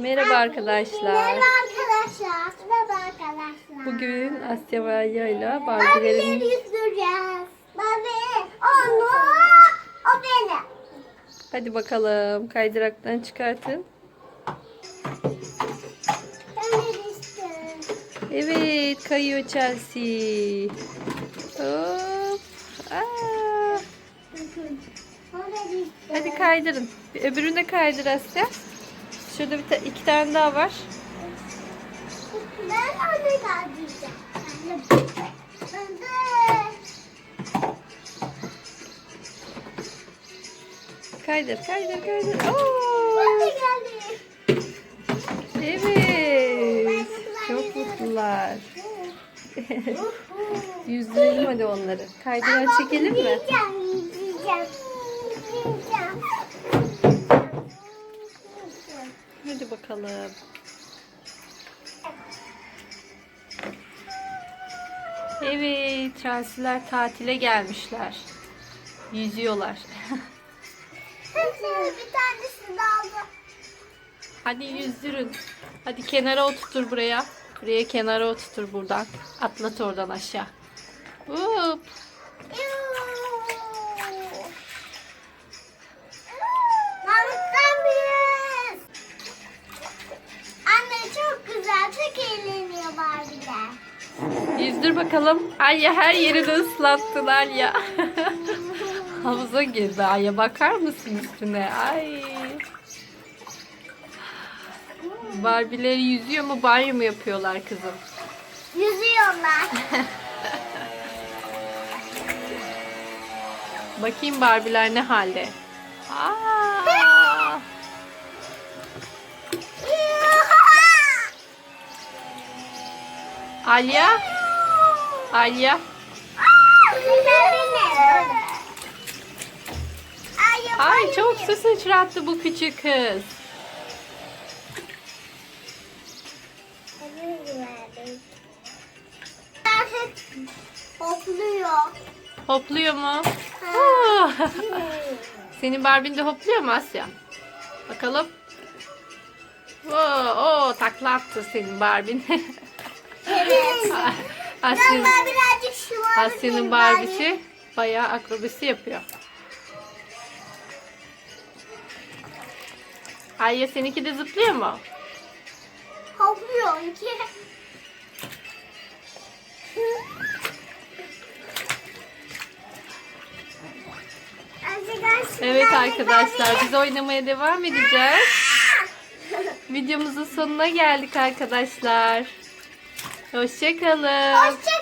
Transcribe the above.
Merhaba arkadaşlar. Merhaba arkadaşlar. Merhaba arkadaşlar. Bugün Asya ve Aya ile Barbie'lerin... yüzdüreceğiz. Babi onu, o benim. Hadi bakalım kaydıraktan çıkartın. Evet kayıyor Chelsea. Hop. Aa. Hadi kaydırın. Öbürünü de kaydır Asya. Şurada bir ta- iki tane daha var. Ben. Ben de. Kaydır kaydır kaydır. Oo. Ben de geldim. Evet. Çok mutlular. Yüzdürelim hadi onları. Kaydıran çekelim mi? Yiyeceğim. Yiyeceğim. Bakalım. Evet, Chelsea'ler tatile gelmişler. Yüzüyorlar. Bir tanesini aldım. Hadi yüzdürün. Hadi kenara oturtur buraya. Buraya kenara oturtur buradan. Atlat oradan aşağı. Hop. Yüzdür bakalım. Alya her yerini ıslattın Alya. Havuza girdi Alya. Bakar mısın üstüne? Ay. Barbie'leri yüzüyor mu banyo mu yapıyorlar kızım? Yüzüyorlar. Bakayım Barbie'ler ne halde? Aa! Alya? Alya? Ay çok su sıçrattı bu küçük kız. Hopluyor. Hopluyor mu? Senin Barbie'n de hopluyor mu Asya? Bakalım. Oo, oo takla attı senin Barbie'n. Asya'nın, Asya'nın Barbie'si bayağı akrobasi yapıyor. Ayya seninki de zıplıyor mu? Hopluyor iki. Evet arkadaşlar biz oynamaya devam edeceğiz. Videomuzun sonuna geldik arkadaşlar. Hoşçakalın. Hoşça